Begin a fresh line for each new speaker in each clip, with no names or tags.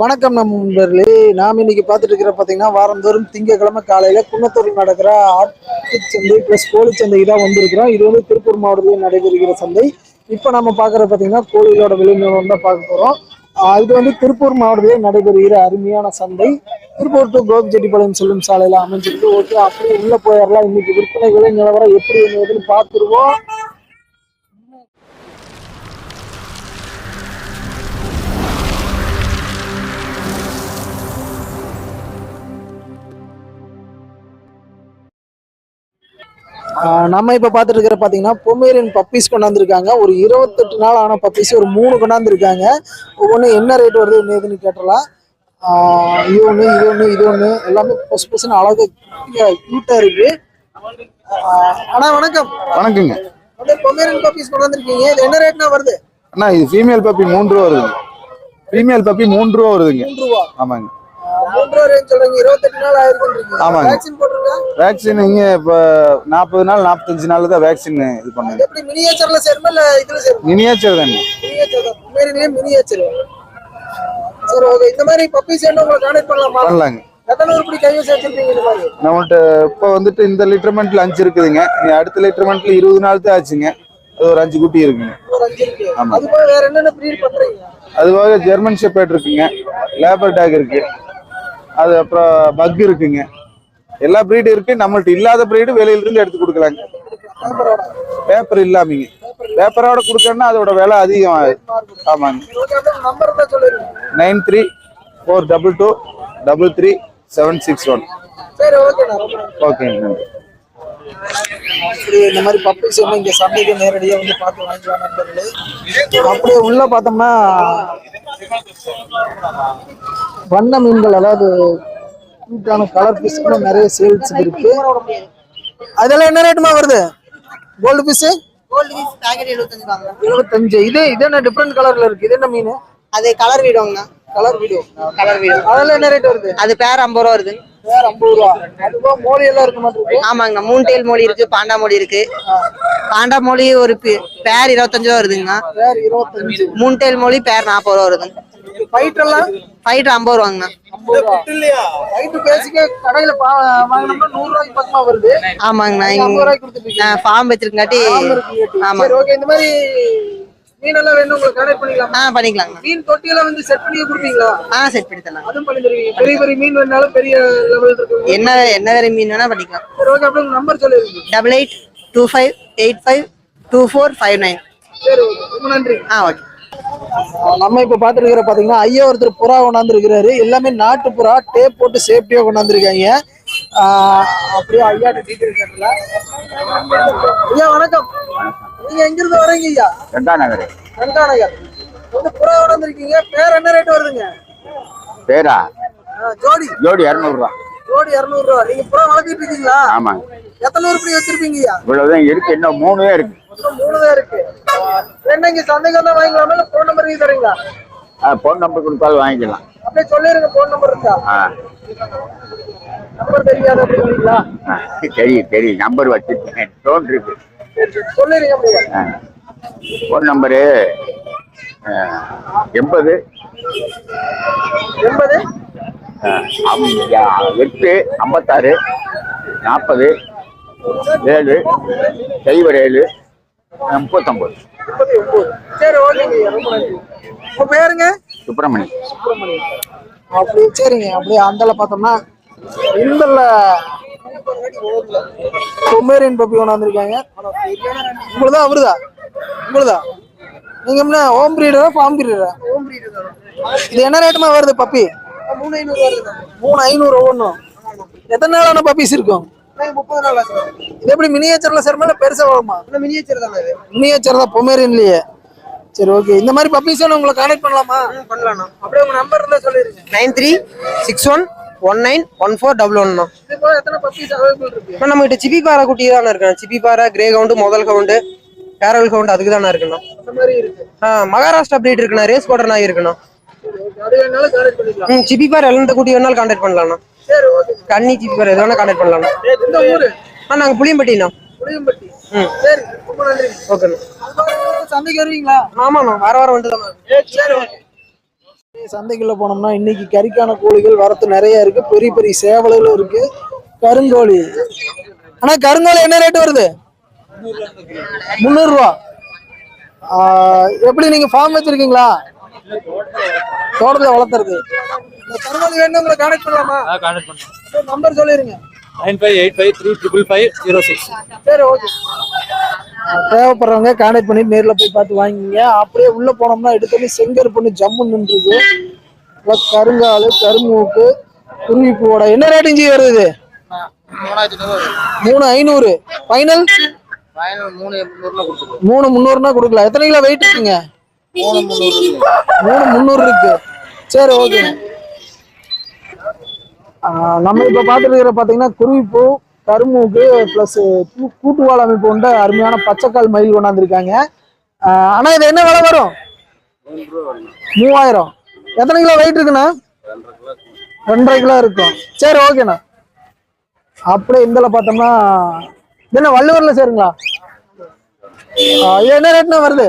வணக்கம் நண்பர்களே. நாம் இன்னைக்கு பார்த்துட்டு இருக்கிற பார்த்தீங்கன்னா வாரந்தோறும் திங்கக்கிழமை காலையில் குன்னத்தூரில் நடக்கிற ஆட்டுச்சந்தை ப்ளஸ் கோழிச்சந்தைக்கு தான் வந்திருக்கிறோம். இது வந்து திருப்பூர் மாவட்டத்தில் நடைபெறுகிற சந்தை. இப்போ நம்ம பார்க்குற பார்த்தீங்கன்னா கோழிகளோட விளைநிலம் தான் பார்க்க போகிறோம் இது வந்து திருப்பூர் மாவட்டத்தில் நடைபெறுகிற அருமையான சந்தை. திருப்பூர் டு கோபிச்செட்டிப்பாளையம் செல்லும் சாலையில் அமைஞ்சிருக்கு. ஓகே அப்படியே உள்ளே போயிடலாம் இன்னைக்கு விற்பனை விலை நிலவரம் எப்படி என்னதுன்னு பார்த்துருவோம். நம்ம இப்ப பாத்துட்டு இருக்கிற பாத்தீங்கன்னா பொமேரியன் பப்பீஸ் கொண்டாந்துருக்காங்க. ஒரு இருபத்தெட்டு நாள் ஆன பப்பீஸ் ஒரு மூணு கொண்டாந்துருக்காங்க. ஒவ்வொன்றும் என்ன ரேட் வருது என்ன ஏதுன்னு கேட்டலாம் இது ஒண்ணு இது ஒண்ணு இது ஒண்ணு. எல்லாமே பொசு பொசுன்னு அழகு கியூட்டா இருக்கு. அண்ணா வணக்கம்.
வணக்கங்க.
வந்து பொமேரியன் பப்பீஸ் கொண்டாந்துருக்கீங்க. இது என்ன ரேட்னா வருது?
அண்ணா இது ஃபீமேல் பப்பி மூன்று ரூபா வருதுங்க. ஃபீமேல் பப்பி மூன்று ரூபா வருதுங்க.
மூன்று ரூபா.
ஆமாங்க. ஆமாங்க.
வேக்சின்
இங்க இப்போ நாற்பது நாள் நாற்பத்தஞ்சு நாள் தான் வேக்சின் இது பண்ணுங்க
மினியேச்சர்ல சேருமா இல்ல இதுல சேருமா?
மினியேச்சர் தானே.
மினியேச்சர் சரி ஓகே இந்த மாதிரி உங்களை கான்டாக்ட் பண்ணலாமா?
பண்ணலாங்க. நம்மகிட்ட இப்போ வந்துட்டு இந்த லிட்டர்மெண்ட்ல அஞ்சு இருக்குதுங்க. அடுத்த லிட்டர்மெண்ட்ல இருபது நாள் தான் ஆச்சுங்க. அது ஒரு அஞ்சு குட்டி இருக்குங்க. ஆமா.
அது போல வேற என்னென்ன ப்ரீட் பண்றீங்க?
அதுவாக ஜெர்மன் ஷெப்பர்ட் இருக்குங்க. லேபர் டாக் இருக்கு. அது அப்புறம் பக் இருக்குங்க. எல்லா ப்ரீடு இருக்கு. நம்மள்ட்ட இல்லாத ப்ரீடு வெளியில இருந்து எடுத்து கொடுக்கலாங்க. பேப்பர் இல்லாமீங்க. பேப்பரோட கொடுக்கணும்னா அதோட விலை அதிகம் ஆமாங்க. Nine three four double two double three seven six one. ஓகேங்க நன்றி.
இந்த மாதிரி பப்பீஸ் என்ன இங்க சந்தைக்கு நேரடியா வந்து பார்த்து வாங்கிக்கலாம் நண்பர்களே. அப்படியே உள்ள பார்த்தோம்னா வண்ண மீன்கள் அதாவது கியூட்டான கலர் பீஸ்களும் நிறைய சேல்ஸ் இருக்கு. அதெல்லாம் என்ன ரேட்டுமா வருது? கோல்டு பீஸ்
எழுபத்தஞ்சு
இது இது என்ன டிஃப்ரெண்ட் கலர்ல இருக்கு? இது என்ன மீன்?
அது கலர் வீடுவாங்கண்ணா
கலர் வீடியோ
கலர் வீடு
அதெல்லாம் என்ன ரேட் வருது?
அது பேர் ஐம்பது ரூபா வருது ஆமாங்கண்ணா மூணு டெயில் மொழி இருக்கு பாண்டா மொழி இருக்கு. பாண்டா மொழி ஒரு பேர் இருபத்தஞ்சு ரூபா வருதுங்கண்ணா. டெயில் மொழி பேர் நாற்பது ரூபா வருதுங்க.
ஃபைட்
ஐம்பது ரூபாங்கண்ணா. ஆமாங்கண்ணா ஃபார்ம் வச்சிருக்காட்டி ஆமா
இந்த மாதிரி மீனெல்லாம் வேணும் உங்களுக்கு கனெக்ட் பண்ணிக்கலாமா?
ஆ பண்ணிக்கலாங்கண்ணா
மீன் தொட்டியெல்லாம் வந்து செட் பண்ணி கொடுப்பீங்களா?
ஆ செட் பண்ணி தரலாம்
அதுவும் பண்ணி தருவீங்க பெரிய பெரிய மீன் வேணாலும் பெரிய லெவல் இருக்கு.
என்ன என்ன வேற மீன் வேணா பண்ணிக்கலாம்.
சரி ஓகே அப்படியே உங்க நம்பர் சொல்லிருங்க
double eight two five eight five two four five nine
சரி ஓகே ரொம்ப நன்றி.
ஆ ஓகே
நம்ம இப்ப பாத்துருக்கிற பாத்தீங்கன்னா ஐயா ஒருத்தர் புறா கொண்டாந்துருக்கிறாரு. எல்லாமே நாட்டு புறா டேப் போட்டு சேஃப்டியா கொண்டாந்துருக்காங்க. அப்படியே ஐயா டீட்டெயில் ஐயா வணக்கம். நீங்க எங்க இருந்து வரீங்க ஐயா?
ரெண்டாம் நகர்
கண்காநகர் வந்து புறா கொண்டாந்துருக்கீங்க பேர் என்ன ரேட் வருதுங்க?
பேரா?
ஜோடி.
ஜோடி இரநூறுவா.
ஜோடி இருநூறு ரூபா நீங்க புறா வளர்த்திட்டு இருக்கீங்களா?
ஆமாங்க.
எத்தனை உருப்படி வச்சிருப்பீங்க ஐயா?
இவ்வளவுதான் இருக்கு. இன்னும் மூணு தான் இருக்கு.
மூணு தான் இருக்கு. என்ன இங்க சந்தைக்கு வந்தா வாங்கிக்கலாமா? இல்ல போன் நம்பர் தரீங்களா?
ஃபோன் நம்பர் கொடுத்தாலும் வாங்கிக்கலாம்.
அப்படியே சொல்லிருங்க போன் நம்பர் இருக்கா?
ஆ.
நம்பர் தெரியாது அப்படிங்களா
தெரியும் தெரியும். நம்பர் வச்சிருக்கேன். ஃபோன் இருக்கு. ஃபோன் நம்பரு எண்பது.
எண்பது?
எட்டு ஐம்பத்தாறு நாற்பது ஏழு சைபர் ஏழு முப்பத்தொம்பது.
சரி ஓகேங்க உங்க பேருங்க?
சுப்பிரமணி.
சுப்பிரமணியம் அப்படியே சரிங்க. அப்படியே அந்தல பார்த்தோம்னா இந்தல பொம்மேரியன் பப்பி ஒன்று வந்திருக்காங்க உங்களுதா அவருதா? உங்களுதா? நீங்க என்ன ஹோம் பிரீடரா ஃபார்ம் பிரீடரா ஹோம் பிரீடர் இது என்ன ரேட்டுமா வருது பப்பி? மூணு ஐநூறு வருது மூணு ஐநூறு ஒவ்வொன்றும் எத்தனை நாளான பப்பீஸ் இருக்கும்? முப்பது நாள் இது எப்படி மினியேச்சர்ல சேர்மா இல்லை பெருசா வருமா மினியேச்சர் தானே மினியேச்சர் தான் பொமேரியன்லயே சரி ஓகே இந்த மாதிரி பப்பீஸ் உங்களை கான்டாக்ட் பண்ணலாமா? பண்ணலாம். அப்படியே உங்க நம்பர் இருந்தா சொல்லிருங்க.
Nine three six one one nine one four double ஒன்னா இப்போ நம்ம கிட்ட சிப்பி பாறை குட்டி தானே இருக்கணும் சிப்பி பாறை கிரே கவுண்டு முதல் கவுண்டு கேரல் கவுண்ட் அதுக்கு தானே இருக்கணும் மகாராஷ்டிரா பிரீட் இருக்குண்ணா ரேஸ் கோடர் நாய் இருக்கணும்
சரி
ம் சிப்பி பாறை எந்த குட்டி வேணாலும் கான்டாக்ட் பண்ணலாம்ண்ணா
சரி
கன்னி சிப்பி பாறை எது வேணா கான்டாக்ட் பண்ணலாம்ண்ணா ஆ நாங்கள் புளியம்பட்டிண்ணா
புளியம்பட்டி
ம்.
சரி ரொம்ப நன்றி.
ஓகேண்ணா
சந்தைக்கு வருவீங்களா?
ஆமாண்ணா வார வாரம் வந்து
சரி ஓகே சந்தைக்குள்ள போனோம்னா இன்னைக்கு கறிக்கான கோழிகள் வரத்து நிறைய இருக்கு. பெரிய பெரிய சேவல்களும் இருக்கு. கருங்கோழி. ஆனா கருங்கோழி என்ன ரேட் வருது? முந்நூறு ரூபா ஆஹ் எப்படி நீங்க ஃபார்ம் வச்சிருக்கீங்களா? தோட்டத்துல வளர்த்துறது. கருங்கோழி வேணும் உங்களை கான்டாக்ட் பண்ணலாமா?
கான்டாக்ட் பண்ணுங்க
நம்பர் சொல்லிருங்க.
Nine five eight five three triple five zero six.
சரி ஓகே தேவைப்படுறவங்க கான்டாக்ட் பண்ணி நேரில் போய் பார்த்து வாங்கிங்க. அப்படியே உள்ளே போனோம்னா எடுத்தோடனே செங்கருப்புன்னு ஜம்மு நின்றுருக்கு நல்லா கருங்காலு கருமூக்கு குருவி பூவோட என்ன ரேட்டிங் வருது இது? மூணு ஐநூறு. ஃபைனல் மூணு முந்நூறுனா கொடுக்கலாம். எத்தனை கிலோ வெயிட் இருக்குங்க? மூணு முந்நூறு இருக்கு. சரி ஓகே நம்ம இப்போ பார்த்துருக்கிற பார்த்தீங்கன்னா குருவிப்பூ கருமூக்கு பிளஸ் கூட்டுவாழ் அமைப்பு கொண்ட அருமையான பச்சைக்கால் மயில் கொண்டாந்துருக்காங்க. ஆனா இது என்ன விலை வரும்? மூவாயிரம். எத்தனை கிலோ வெயிட் இருக்குண்ணா? ரெண்டரை கிலோ இருக்கும். சரி ஓகேண்ணா அப்படியே இந்தல பார்த்தோம்னா என்ன வள்ளுவர்ல சேருங்களா? என்ன ரேட்னா வருது?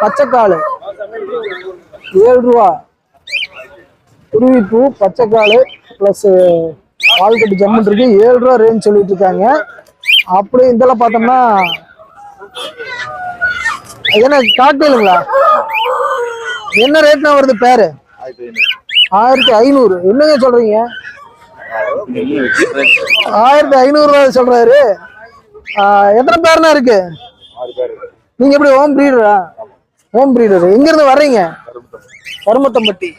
பச்சைக்கால். ஏழு ரூபா. குருவிப்பூ பச்சைக்கால் ப்ளஸ் வால்கட்டு ஜம்மன் இருக்கு. ஏழு ரூபா ரேஞ்ச் சொல்லிட்டு இருக்காங்க. அப்படியே இதெல்லாம் பார்த்தோம்னா என்ன காக்டெயிலுங்களா என்ன ரேட்னா வருது பேரு ஆயிரத்தி ஐநூறு. என்னங்க சொல்றீங்க? ஆயிரத்தி ஐநூறு ரூபாய் சொல்றாரு. எத்தனை பேர்னா இருக்கு? நீங்க எப்படி ஹோம் ப்ரீடரா ஹோம் ப்ரீடர் எங்க இருந்து வர்றீங்க? கருமத்தம்பட்டி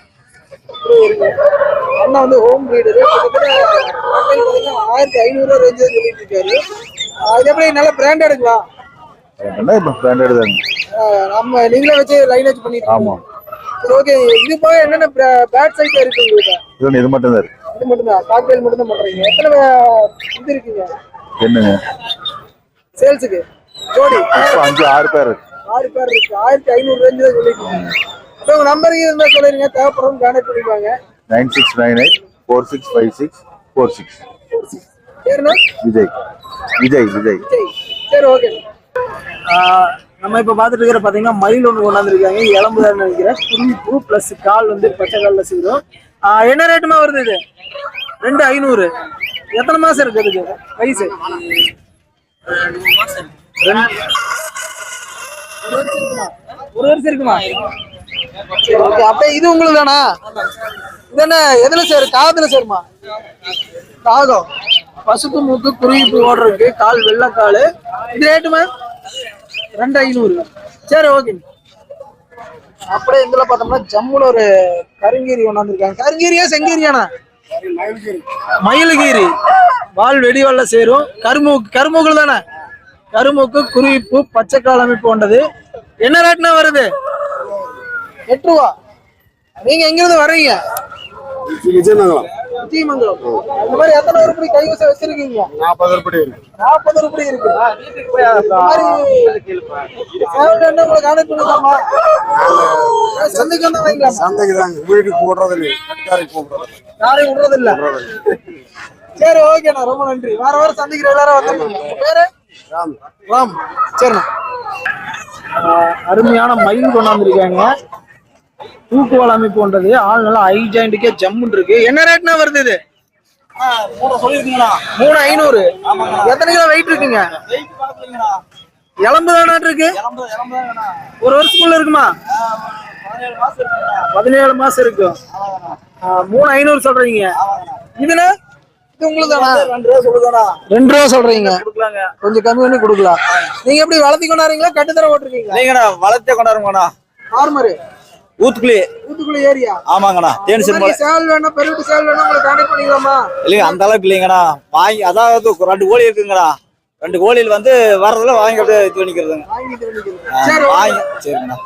அண்ணா வந்து ஹோம் ப்ரீடர் ஆயிரத்தி ஐநூறு ரூபா ரேஞ்சு சொல்லிட்டு இருக்காரு. எப்படி நல்ல பிராண்டடுங்களா
இப்போ பிராண்டட் தாங்க
நம்ம நீங்களே வச்சு லைனேஜ் பண்ணிட்டு
ஆமா.
சரி ஓகே இது போக என்னென்ன பேட் சைட் இருக்கு உங்களுக்கு?
இது மட்டும் தான்
இது காக்டெயில் மட்டும் தான் பண்றீங்க. எத்தனை வே- இது இருக்கீங்க?
என்னங்க?
சேல்ஸுக்கு ஜோடி?
அஞ்சு ஆறு பேர் இருக்கு.
ஆறு பேர் இருக்கு. ஆயிரத்தி ஐநூறு ரேஞ்சு தான் சொல்லிட்டு உங்க நம்பர் இருந்தா சொல்லிருங்க. தேவைப்படும் கான்டாக்ட் பண்ணிக்குவாங்க
nine six nine eight four six five six four six
சரிண்ணா
விஜய். விஜய் விஜய்.
சரி ஓகே நம்ம இப்ப பாத்துட்டு இருக்கிற பாத்தீங்கன்னா மயில் ஒண்ணு கொண்டாந்துருக்காங்க. இளம்புதான் நினைக்கிறேன். குருவி பூ பிளஸ் கால் வந்து பச்சை கால்ல செய்யும் என்ன ரேட்டுமா வருது இது? ரெண்டு ஐநூறு. எத்தனை மாசம் இருக்கு இதுக்கு வயசு ஒரு வருஷம் இருக்குமா? ஒரு வருஷம் இருக்குமா? ஓகே அப்படியே இது உங்களுக்கு தானா இது என்ன எதுல சேரு? காதுல சேருமா? காகம் பசுப்பு மூக்கு குருவி பூ ஓடுறதுக்கு கால் வெள்ளைக்கால் இது ரேட்டுமா ரெண்டு ஐநூறு சரி ஓகே அப்படியே இதுல பார்த்தோம்னா ஜம்முல ஒரு கருங்கீரி கொண்டாந்துருக்காங்க கருங்கீரியா செங்கீரியானா? மயில்கீரி. வால் வெடிவால்ல சேரும். கருமூக்கு கருமூக்குல தானே? கருமூக்கு குருவிப்பூ பச்சைக்கால் அமைப்பு கொண்டது. என்ன ரேட்னா வருது? எட்டு ரூபா நீங்க எங்க இருந்து வர்றீங்க?
விஜயநகரம்.
விஜயமங்கலம். இந்த மாதிரி எத்தனை உருப்படி கைவசம் வச்சிருக்கீங்க?
நாற்பது இருக்கு.
நாற்பது உருப்படி இருக்கு. இந்த மாதிரி சேவல் என்ன உங்களை கான்டாக்ட் பண்ணிக்கலாமா? சந்தைக்கு வந்து வாங்கிக்கலாமா?
சந்தைக்கு தாங்க வீட்டுக்கு போடுறது இல்லை கட்டுக்காரைக்கு போடுறது.
யாரையும் விடுறது இல்ல. சரி ஓகேண்ணா ரொம்ப நன்றி. வார வாரம் சந்திக்கிற எல்லாரும் வந்துருங்க. உங்க பேரு? ராம். சரிண்ணா. ஆஹ் அருமையான மயில் கொண்டாந்துருக்காங்க. தூக்குவால் அமைப்பு கொண்டது ஆள் நல்லா ஐ ஜாயிண்ட்டுக்கே ஜம்முன்னு இருக்கு. என்ன ரேட்னா வருது இது? மூணு ஐநூறு. எத்தனை கிலோ வெயிட் இருக்குங்க? எலம்பு தானே இருக்கு? ஒரு வருஷத்துக்குள்ள இருக்குமா? பதினேழு மாசம் இருக்கும் மூணு ஐநூறு சொல்றீங்க. இதுல இது உங்களுக்கு தானா ரெண்டு ரூபா சொல்றீங்க. கொஞ்சம் கம்மி பண்ணி கொடுக்கலாம். நீங்க எப்படி வளர்த்தி கொண்டாடுறீங்களா? கட்டுத்தர ஓட்டுறீங்களா
இல்லைங்கண்ணா வளர்த்தே கொண்டாடுங்கண்ணா
ஆர்மரு
ஊத்துக்குழி
ஊத்துக்குள்ள ஏரியா
ஆமாங்கண்ணா. தேனி சிறுமலை.
சேவல் வேணும் பெருவிட்டு சேவல் வேணும் உங்களை கான்டாக்ட் பண்ணிக்கலாமா
இல்லைங்க அந்த அளவுக்கு இல்லைங்கண்ணா. வாங்கி அதாவது ஒரு ரெண்டு கோழி இருக்குங்கண்ணா. ரெண்டு கோழியில் வந்து வர்றதுல வாங்கி அப்படியே இது பண்ணிக்கிறதுங்க.
சரி.
வாங்கி சரிங்கண்ணா.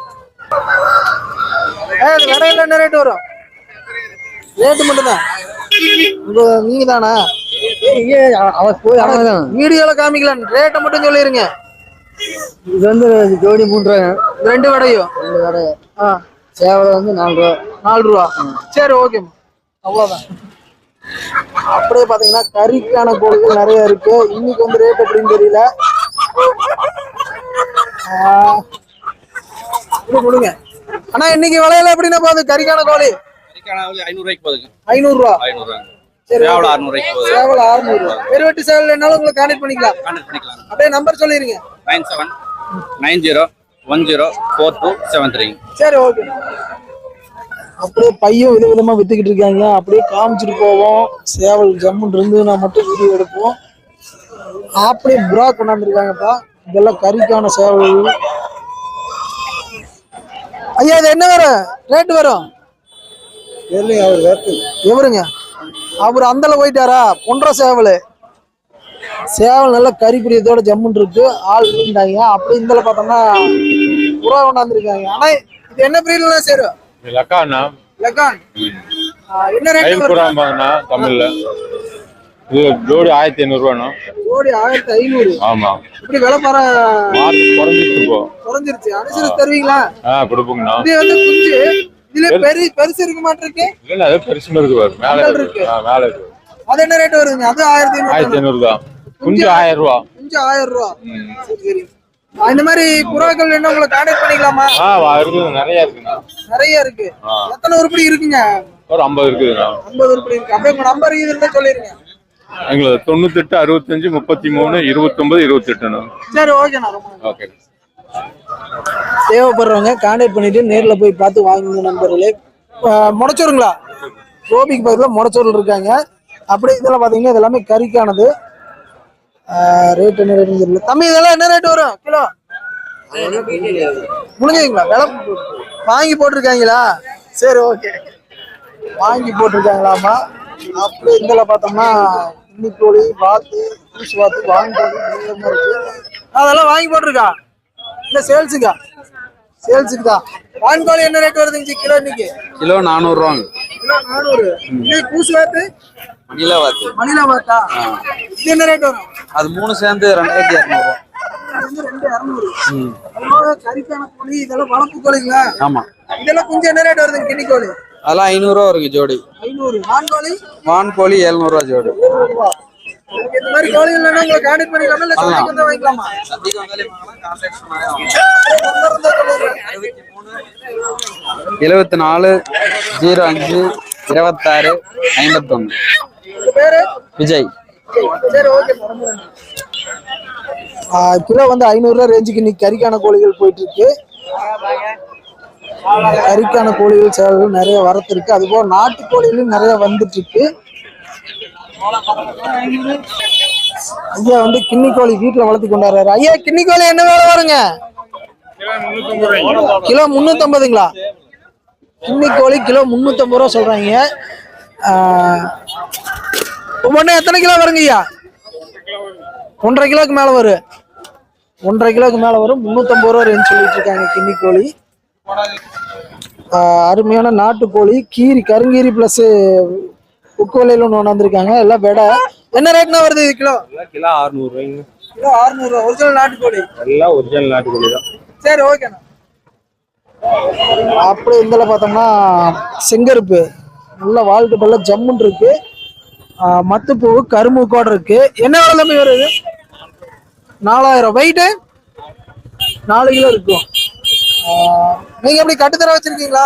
ஏ, அது கடையில என்ன ரேட் வரும்? ரேட்டு மட்டும்தான். உங்க நீங்க தானா. வீடியோல காமிக்கலாம். ரேட்டை மட்டும் சொல்லிருங்க.
இது வந்து ஜோடி
இது ரெண்டு வடையும்.
ரெண்டு கடை
ஆ.
சேவலை வந்து நாலு ரூபா.
நாலு ரூபா. சரி ஓகே அவ்வளவுதான். அப்படியே பாத்தீங்கன்னா கறிக்கான கோழிகள் நிறைய இருக்கு. இன்னைக்கு வந்து ரேட் எப்படின்னு தெரியல. கொடுங்க ஆனா இன்னைக்கு விலையில எப்படின்னா போகுது கறிக்கான கோழி? ஐநூறு ரூபா
சேவல்
அறுநூறு. பெருவெட்டு சேவல் என்னாலும் உங்களுக்கு கான்டெக்ட் பண்ணிக்கலாம்.
கான்டாக்ட் பண்ணிக்கலாம்
அப்படியே நம்பர் சொல்லிருங்க.
Nine seven nine zero one zero four two seven three
சரி ஓகே அப்படியே பையும் வித விதமா வித்துக்கிட்டு இருக்காங்க. அப்படியே காமிச்சிட்டு போவோம். சேவல் ஜம்முன் இருந்ததுன்னா மட்டும் வீடியோ எடுப்போம். அப்படியே புறா கொண்டாந்துருக்காங்கப்பா. இதெல்லாம் கறிக்கான சேவல். ஐயா இது என்ன வரும் ரேட் வரும் எவருங்க? அவர் அந்தல போயிட்டாரா? பொன்ற சேவல். சேவல் நல்ல கறி பிரியத்தோட ஜம்முன் இருக்கு. ஆள் இருந்தாங்க அப்படி இந்தல பார்த்தோம்னா புறா கொண்டாந்துருக்காங்க. ஆனா இது என்ன பிரீட்ல சேரும் லக்கான். ஆ, என்ன ரேட்
புறாம்பாங்கண்ணா தமிழ்ல. இது ஜோடி ஆயிரத்தி ஐநூறுவாண்ணா.
கோடி ஆயிரத்தி ஐநூறு.
ஆமா.
இப்படி விலை பர
இப்போ.
குறைஞ்சிருச்சு. அனுசரிச்சு தருவீங்களா?
ஆ கொடுப்போங்கண்ணா.
இது வந்து குஞ்சு. இதுல பெரிய பெருசு இருக்க மாட்டிருக்கு?
இல்லைண்ணா அது பெருசு இருக்கு பாரு. மேல
மேல
இருக்கு.
இருக்கு.
ஆ, மேல இருக்கு.
அது என்ன ரேட் வருதுங்க? அது ஆயிரத்தி
ஆயிரத்தி
ஐநூறு
ஐநூறு தான். குஞ்சு ஆயிரம் ரூபா.
குஞ்சு ஆயிரம் ரூபா. சரி இந்த மாதிரி புறாக்கள் என்ன உங்களை கான்டாக்ட் பண்ணிக்கலாமா?
ஆ இருக்குது. நிறைய இருக்குண்ணா.
நிறைய இருக்கு. எத்தனை உருப்படி இருக்குங்க?
ஒரு ஐம்பது இருக்குதுண்ணா.
ஐம்பது உருப்படி இருக்கு. அப்படியே உங்க நம்பர் இது இருந்தா சொல்லிருங்க.
எங்களுக்கு தொண்ணூத்தெட்டு அறுபத்தஞ்சு முப்பத்தி மூணு இருபத்தொன்பது இருபத்தெட்டுண்ணா.
சரி ஓகேண்ணா.
ஓகே.
தேவைப்படுறவங்க கான்டாக்ட் பண்ணிட்டு நேர்ல போய் பார்த்து வாங்குங்க நண்பர்களே. முடச்சூருங்களா கோபிக்கு பக்கத்தில் முடச்சூரில் இருக்காங்க. அப்படியே இதெல்லாம் பார்த்தீங்கன்னா இது எல்லாமே கறிக்கானது. ரேட் என்ன ரேட்னு தெரியல. தம்பி இதெல்லாம் என்ன ரேட் வரும்? கிலோ? முடிஞ்சுங்களா விலை வாங்கி போட்டிருக்காங்களா? சரி ஓகே வாங்கி போட்டிருக்காங்களாமா அப்படியே இதில் பார்த்தோம்னா இன்னிக்கோழி வாத்து பூசு வாத்து வாங்கி இருக்கு. அதெல்லாம் வாங்கி போட்டிருக்கா? இல்லை சேல்ஸுக்கா சேல்ஸுக்கு தான் வான்கோழி என்ன ரேட் வருதுங்க கிலோ இன்னைக்கு?
கிலோ நானூறுரூவாங்க
கிலோ நானூறு இது பூசு வாத்து மணிலா வாத்தா இது என்ன ரேட் வரும்?
அது மூணு சேர்ந்து ரெண்டாயிரத்தி
இரநூறு கறிக்கான கோழி இதெல்லாம் வளர்ப்பு கோழிங்களா? இதெல்லாம் கொஞ்சம் என்ன ரேட் வருதுங்க கிண்ணி கோழி?
அதெல்லாம் ஐநூறுரூவா வருங்க ஜோடி.
ஐநூறு. வான் கோழி?
வான் கோழி எழுநூறுவா ஜோடி.
இந்த மாதிரி கோழி இல்லைன்னா உங்களை கான்டாக்ட் பண்ணிக்கலாமா? இல்ல சந்தைக்கு வந்து வாங்கிக்கலாமா? நம்பர் இருந்தா சொல்லுங்க.
எழுபத்தி நாலு ஜீரோ அஞ்சு இருபத்தாறு
பேரு?
விஜய்.
சரி ஓகே ரொம்ப நன்றி. ஆ, கிலோ வந்து ஐநூறுரூவா ரேஞ்சுக்கு இன்னைக்கு கறிக்கான கோழிகள் போயிட்டு இருக்கு கறிக்கான கோழிகள் சேவல்கள் நிறைய வரத்து இருக்கு. அதுபோல நாட்டு கோழிகளும் நிறைய வந்துட்டு இருக்கு ஐயா வந்து கிண்ணி கோழி வீட்டுல வளர்த்து கொண்டாடுறாரு. ஐயா கிண்ணி கோழி என்ன வேலை வருங்க? கிலோ முன்னூத்தம்பதுங்களா? கிண்ணி கோழி கிலோ முன்னூத்தம்பது ரூபா சொல்றாங்க. ஒவ்வொன்றும் எத்தனை கிலோ வருங்க ஐயா? ஒன்றரை கிலோக்கு மேல வரும். ஒன்றரை கிலோக்கு மேல வரும். முந்நூற்றம்பது ரூபா ரேஞ்ச் சொல்லிட்டு இருக்காங்க கிண்ணி கோழி. அருமையான நாட்டுக்கோழி கீரி கருங்கீரி ப்ளஸ்ஸு உக்கோலையில் ஒன்று வந்திருக்காங்க எல்லாம் விடை என்ன ரேட்னா வருது இது கிலோ?
கிலோ அறுநூறுவாய்ங்க.
கிலோ அறுநூறுவா. ஒரிஜினல் நாட்டுக்கோழி.
எல்லாம் ஒரிஜினல் நாட்டுக்கோழி தான்.
சரி ஓகேண்ணா அப்படி இதில் பார்த்தோம்னா செங்கருப்பு. நல்ல வாழ்க்கை பல்ல ஜம்முன் இருக்கு. மத்துப்பூ கரும்புக்கோட இருக்கு. என்ன விலை தம்பி வருது நாலாயிரம். வெயிட்டு நாலு கிலோ இருக்கும். நீங்க எப்படி கட்டுத்தர வச்சிருக்கீங்களா?